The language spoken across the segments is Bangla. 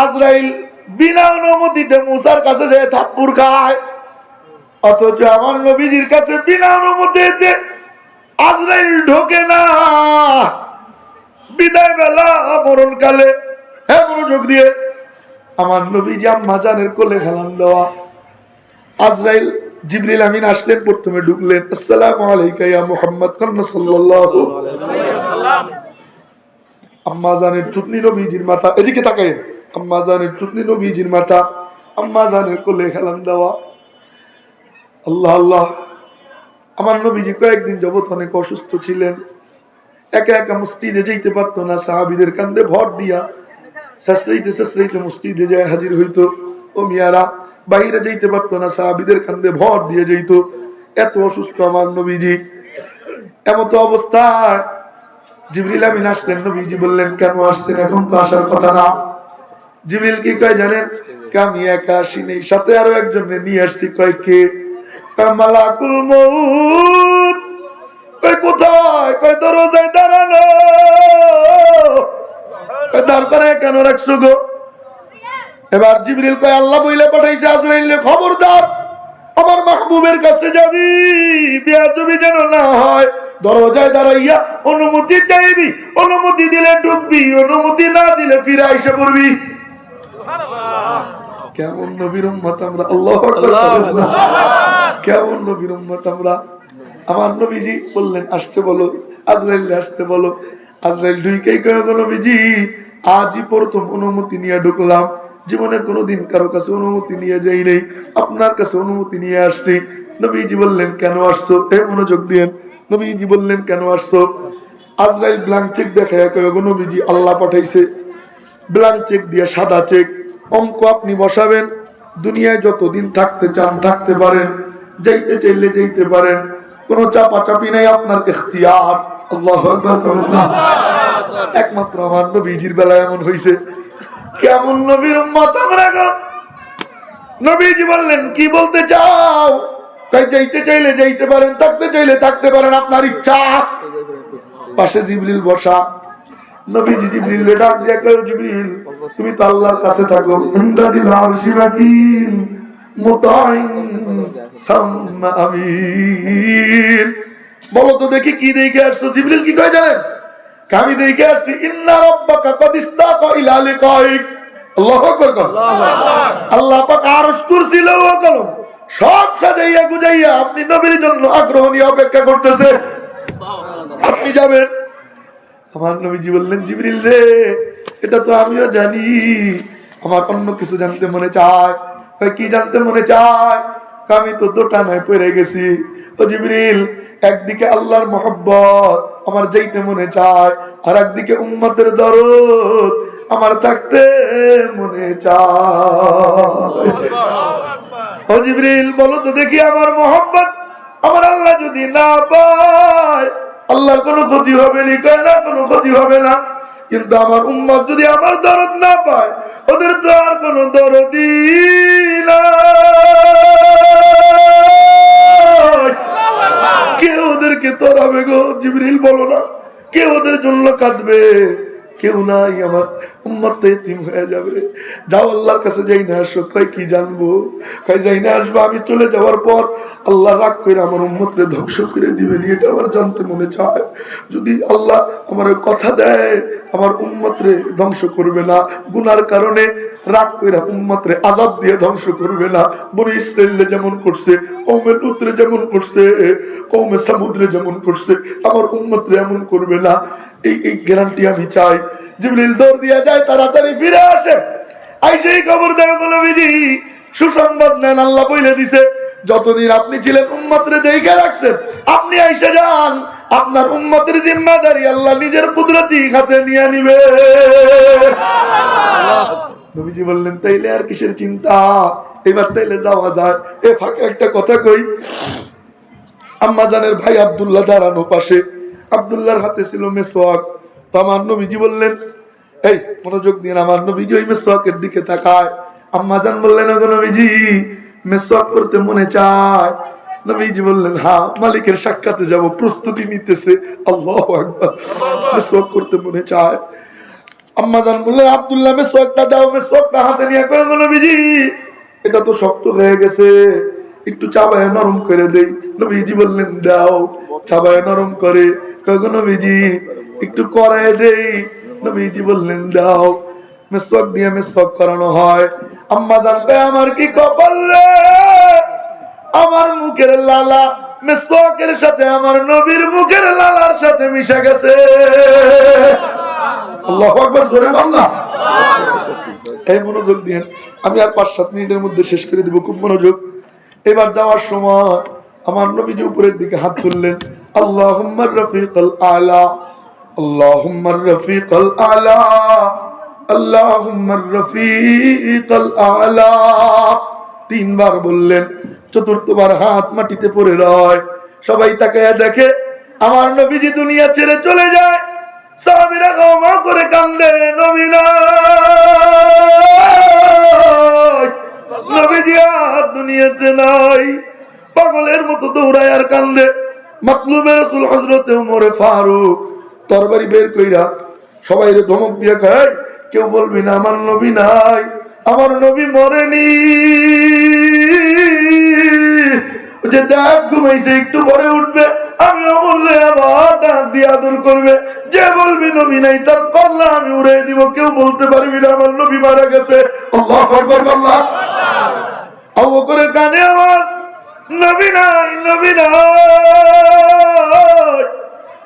আজরাইল বিনা অনুমতিতে মুসার কাছে যে থাপ্পুর খায়। অথচ আমার নবীজির কাছে বিনা অনুমতিতে আজরাইল ঢোকে না। বিদায় বেলা মরণকালে হ্যাঁ মনোযোগ দিয়ে আমার নবীজি আম্মা জানের কোলে খেলাম দেওয়া। আজরাইল জিবরিল আমিন আসলেন, প্রথমে ঢুকলেন, আসসালামু আলাইকা ইয়া মুহাম্মদ কন্না সাল্লাল্লাহু আম্মা জানের চুতনি নবীজির মাথা এদিকে তাকায় আম্মা জানের চুতনি নবীজির মাথা, আম্মা জানের কোলে খেলাম দেওয়া। আল্লাহ আল্লাহ, আমার নবীজি কয়েকদিন যাবত অনেক অসুস্থ ছিলেন। একা একা মসজিদে যেতে পারতো না, সাহাবিদের কান্দে ভর দিয়া। শাস্ত্রাইতে শাস্ত্রাইতে মসজিদে যায় হাজির হইতো। ও মিয়ারা, বাইরে যাইতে পারতো না, সাহাবিদের কান্দে ভর দিয়ে যেত এত অসুস্থ আমার নবীজি। এমত অবস্থায় জিবরিল আমিন আসলেন, নবীজি বললেন, কেন আসছেন? এখন তো আসার কথা না। জিবরিল কি কয় জানেন? আমি একা আসি নেই। সাথে আরও একজন নিয়ে আসছি, কয় কে? মালাকুল মউত। কয়, কোথায়? কয়, দরজায় দাঁড়ানো দাঁড় করে কেন রাখছো গো? এবার জিবরিল কয়, আল্লাহ বইলে পাঠাইছে আজরাইলে খবরদার। আমার মাহবুবের কাছে যাবি। বিয়াদবি যেন না হয়। দরজায় দাঁড়াইয়া অনুমতি চাইবি। অনুমতি দিলে ঢুকবি অনুমতি না দিলে ফিরে আইসা পড়বি। কেমন নবীর উম্মত আমরা? আল্লাহ কেমন নবীর উম্মত আমরা? আমার নবীজি বললেন আসতে বলো। আজরাইল আসতে বলো। আজরাইল ঢুইকেই গো নবীজি আজই প্রথম অনুমতি নিয়ে ঢুকলাম। জীবনে কোনোদিন কারও কাছে অনুমতি নিয়ে যাই নেই। আপনার কাছে অনুমতি নিয়ে আসছি। নবীজি বললেন কেন আসছো? এ মনোযোগ দিয়েন। নবীজি বললেন কেন আসছো? আজরাইল ব্ল্যাঙ্ক চেক গো নবীজি আল্লাহ পাঠাইছে। ব্ল্যাঙ্ক চেক দিয়ে সাদা চেক অঙ্ক আপনি বসাবেন। দুনিয়ায় যতদিন থাকতে চান থাকতে পারেন, যাইতে চাইলে যাইতে পারেন। কোনো চাপা চাপি নাই আপনার এখতিয়ার। আল্লাহ একমাত্র আমার নবীজির বেলায় এমন হয়েছে কেমন নবীর নবীজি বললেন, কি বলতে চাও? তাই যাইতে চাইলে যাইতে পারেন, থাকতে চাইলে থাকতে পারেন, আপনার ইচ্ছা। পাশে জিবরিল বসা। নবীজি জিবলিল ডাক দিয়ে কয়, জিবরিল তুমি তো আল্লাহর কাছে থাকো। ইন্দাদিল আরশি মুতাইন সাম্মা আমিন। বলো তো দেখি কি দেখে আসছো? জিবরিল কি কয় জানেন? আমি দেখে আসছি? ইন্না রাব্বাকা কদ ইস্তাকা ইলা লিকাইক। আল্লাহু আকবার আল্লাহ পাক আরশ কুরসি লওয়া কলম। সব সাজাইয়া গুজাইয়া আপনি নবীর জন্য আগ্রহ নিয়ে অপেক্ষা করতেছে। আপনি যাবেন। আমার নবীজি বললেন জিবরিল রে এটা তো আমিও জানি। আমার অন্য কিছু জানতে মনে চায়। কি জানতে মনে চায়? আমি তো দোটানায় পড়ে গেছি। তো জিবরিল, একদিকে আল্লাহর মহব্বত আমার যাইতে মনে চায়, আর একদিকে উম্মতের দরদ আমার থাকতে মনে চায়। ও জিবরিল, বলো তো দেখি আমার মোহাম্মত আমার আল্লাহ যদি না পায়, আল্লাহর কোনো ক্ষতি হবে না কোনো ক্ষতি হবে না। কিন্তু আমার উম্মত যদি আমার দরদ না পায়, ওদের তো আর কোনো দরদি কে ওদেরকে তরাবে গো, জিবরিল বলো না। কে ওদের জন্য কাঁদবে। কেউ নাই আমার উম্মত রাগ আমার ধ্বংস কথা দেয়, আমার ধ্বংস করবে না। গুনার কারণে রাগ করে উম্মতরে আজাব দিয়ে ধ্বংস করবে না। বনি ইসরায়েলে যেমন করছে কৌমের উত্তরে যেমন করছে কৌমে সমুদ্রে যেমন করছে, আমার উম্মতরে এমন করবে না। এই এই গ্যারান্টি আমি চাই। জিবরিল দৌড় দিয়া যায়, তাড়াতাড়ি ফিরে আসে। আইসেই খবর দেয় কোনো বিধি? সুসংবাদ নেন, আল্লাহ বইলে দিছে, যতদিন আপনি ছিলেন উম্মতরে দেখে রাখছেন, আপনি আইসে যান, আপনার উম্মতের জিম্মাদারি আল্লাহ নিজের কুদরতি হাতে নিয়ে নিবে। নবীজি বললেন, তাইলে আর কিসের চিন্তা? এবার তাইলে যাওয়া যায়। এ ফাঁকে একটা কথা কই, আম্মাজানের ভাই আব্দুল্লাহ দাঁড়ানো পাশে। আব্দুল্লাহর হাতে ছিল মেসোয়াক তো আমার নবীজি বললেন, এই, মনোযোগ দিন আমার নবীজি ওই মেসোয়াকের দিকে তাকায়। আম্মাজান বললেন, ওগো নবীজি, মেসোয়াক করতে মনে চায়। নবীজি বললেন হ্যাঁ মালিকের সাক্ষাতে যাব, প্রস্তুতি নিতেছে। আল্লাহ মেসোয়াক করতে মনে চায়। আম্মা জান বললেন, আব্দুল্লাহ, মেসোয়াকটা দাও, মেসোয়াকটা হাতে নিয়ে গো নবীজি। এটা তো শক্ত হয়ে গেছে, একটু চাবায় নরম করে দেই। নবীজি বললেন, দাও, চাবায় নরম করে। কয়ে গো নবীজি একটু করায় দেই। নবীজি বললেন, দাও মেসোয়াক দিয়ে মেসোয়াক করানো হয়। আম্মা জান কয়, আমার কি কপাল রে? আমার মুখের লালা মেসোয়াকের সাথে, আমার নবীর মুখের লালার সাথে মিশে গেছে। আল্লাহ আকবার, জোরে বাংলা এই মনোযোগ দিয়ে আমি আর পাঁচ, সাত মিনিটের মধ্যে শেষ করে দিব, খুব মনোযোগ। এবার যাওয়ার সময় আমার নবীজি উপরের দিকে হাত তুললেন আল্লাহ রফিক আল। রফিক আল আলা আল্লাহ রফিক আল তিনবার বললেন, চতুর্থবার হাত মাটিতে পড়ে রয়। সবাই তাকে দেখে, আমার নবীজি দুনিয়া ছেড়ে চলে যায়। সাহাবিরা করে কান্দে, নবী নবীজি আর দুনিয়াতে নাই। পাগলের মতো দৌড়ায় আর কান্দে। মাতলুবের রাসূল হযরত ফারুক তরবারি বের কইরা সবাই ধমক দিয়ে কয় কেউ বলবি না, আমার নবী নাই, আমার নবী মরেনি। যে ডাক ঘুমাইছে, একটু পরে উঠবে, আমি অমূল্যে আবার ডাক দিয়ে আদর করবে। যে বলবি নবী নাই, তার কল্লা আমি উড়ে দিব, কেউ বলতে পারবি না, আমার নবী মারা গেছে। আবু করে কানে আওয়াজ, নবী নাই নবী নাই।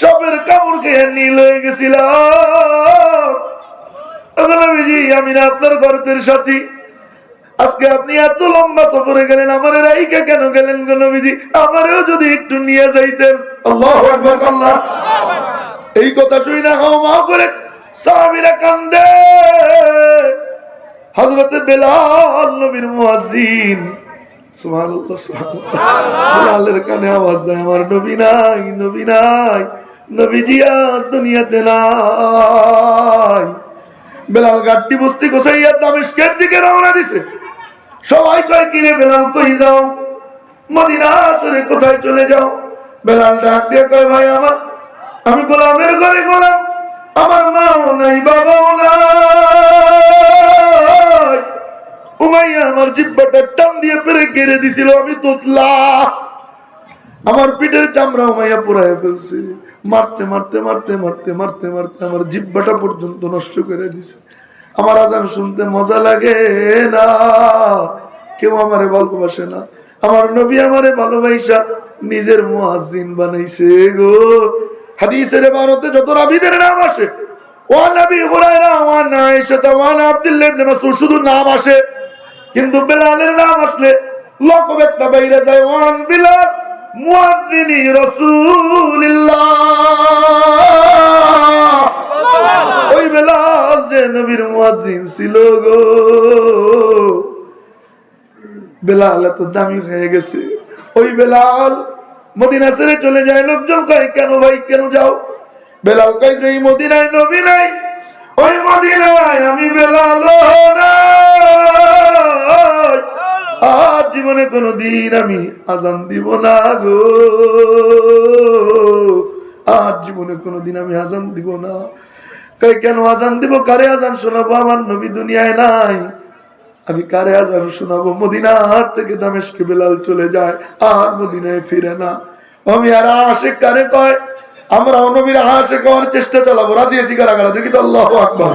সবের কাপড় খেয়ে নীল হয়ে নবীজি আমি না আপনার গর্তের সাথী। আজকে আপনি এত লম্বা সফরে গেলেন, আমার রাইকে কেন গেলেন গো আমারও যদি একটু নিয়ে যাইতেন। এই কথা শুই না, হাও মা করে সাহাবীরা কান্দে। হযরতে বেলাল নবীর মুয়াজ্জিন। সুবহানাল্লাহ সুবহানাল্লাহ। বেলালের কানে আওয়াজ দেয়, আমার নবী নাই নবী নাই। সবাই যাও? কোথায় চলে যাও? আমি গোলামের ঘরে গোলাম। আমার মাও নাই, বাবাও নাই। উমাইয়া আমার জিব্বাটা টান দিয়ে পেরে কেড়ে দিছিল, আমি তোতলা। আমার পিঠের চামড়া উমাইয়া পুরাই ফেলছে। মারতে মারতে মারতে মারতে মারতে মারতে আমার জিব্বাটা পর্যন্ত নষ্ট করে দিছে। আমার আজান শুনতে মজা লাগে না। কেউ আমারে ভালোবাসে না। আমার নবী আমারে ভালোবাসা নিজের মুয়াজ্জিন বানাইছে গো। হাদিসের ভারতে যত রাবিদের নাম আসে ওয়ান নবী Hurairah one Ayesha one Abdullah ibn Masud শুধু নাম আসে, কিন্তু বেলালের নাম আসলে লকব একটা বাইরে যায়। ওয়ান বিলাল রাসূলুল্লাহ। ওই বেলাল যে নবীর মুয়াজ্জিন ছিল গো, বেলাল এত দামি হয়ে গেছে। ওই বেলাল মদিনা ছেড়ে চলে যায়, লোকজন কয়, কেন ভাই, কেন যাও? বেলাল কয়, যে মদিনায় নবী নাই, ওই মদিনায় আমি বেলাল নাই। আর জীবনে কোনো দিন আমি আজান দিব না গো। আর জীবনে কোনো দিন আমি আজান দিব না। কই কেন আজান দিব? কারে আজান শোনাবো? আমার নবী দুনিয়ায় নাই। আমি কারে আজান শোনাবো? মদিনার থেকে দামেশকে বেলাল চলে যায়, আর মদিনায় ফিরে না। আমি আর আশেক কারে কয়? আমরা নবীর আশেক হওয়ার চেষ্টা চালাবো। রাজি আছি কারা দেখি তো আল্লাহ আকবর।